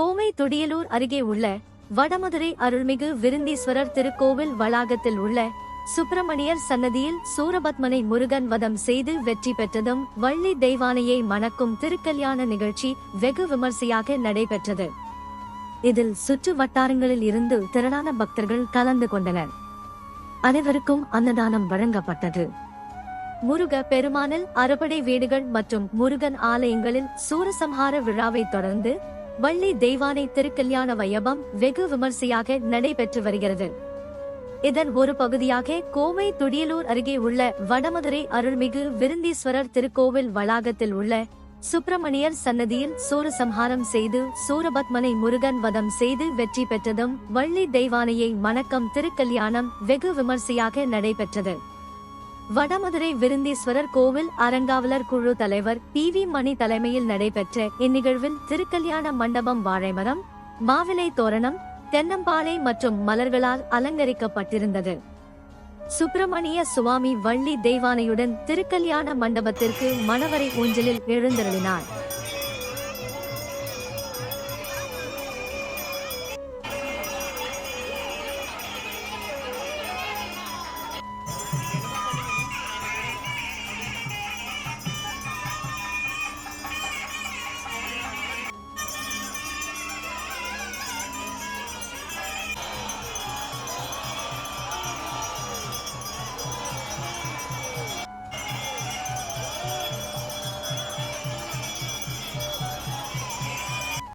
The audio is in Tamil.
கோவை துடியலூர் அருகே உள்ள வடமதுரை அருள்மிகு விருந்தீஸ்வரர் திருக்கோவில் வளாகத்தில் உள்ள சுப்பிரமணியர் சன்னதியில் சூரபத்மனை முருகன் வதம் செய்து வெற்றி பெற்றதும் வள்ளி தெய்வானையை மணக்கும் திருக்கல்யாண நிகழ்ச்சி வெகு விமர்சையாக நடைபெற்றது. இதில் சுற்று வட்டாரங்களில் இருந்து திரளான பக்தர்கள் கலந்து கொண்டனர். அனைவருக்கும் அன்னதானம் வழங்கப்பட்டது. முருக பெருமானில் அறுபடை வீடுகள் மற்றும் முருகன் ஆலயங்களில் சூரசம்ஹார விழாவை தொடர்ந்து வள்ளி தெய்வானை திருக்கல்யாண வையபம் வெகு விமர்சையாக நடைபெற்று வருகிறது. இதன் ஒரு பகுதியாக கோவை துடியலூர் அருகே உள்ள வடமதுரை அருள்மிகு விருந்தீஸ்வரர் திருக்கோவில் வளாகத்தில் உள்ள சுப்பிரமணியர் சன்னதியில் சூரசம்ஹாரம் செய்து சூரபத்மனை முருகன் வதம் செய்து வெற்றி பெற்றதும் வள்ளி தெய்வானையை மணக்கம் திருக்கல்யாணம் வெகு விமர்சையாக நடைபெற்றது. வடமதுரை விருந்தீஸ்வரர் கோவில் அறங்காவலர் குழு தலைவர் பி வி மணி தலைமையில் நடைபெற்ற இந்நிகழ்வில் திருக்கல்யாண மண்டபம் வாழைமரம் மாவிலை தோரணம் தென்னம்பாளை மற்றும் மலர்களால் அலங்கரிக்கப்பட்டிருந்தது. சுப்பிரமணிய சுவாமி வள்ளி தெய்வானையுடன் திருக்கல்யாண மண்டபத்திற்கு மணவரை ஊஞ்சலில் எழுந்தருளினார்.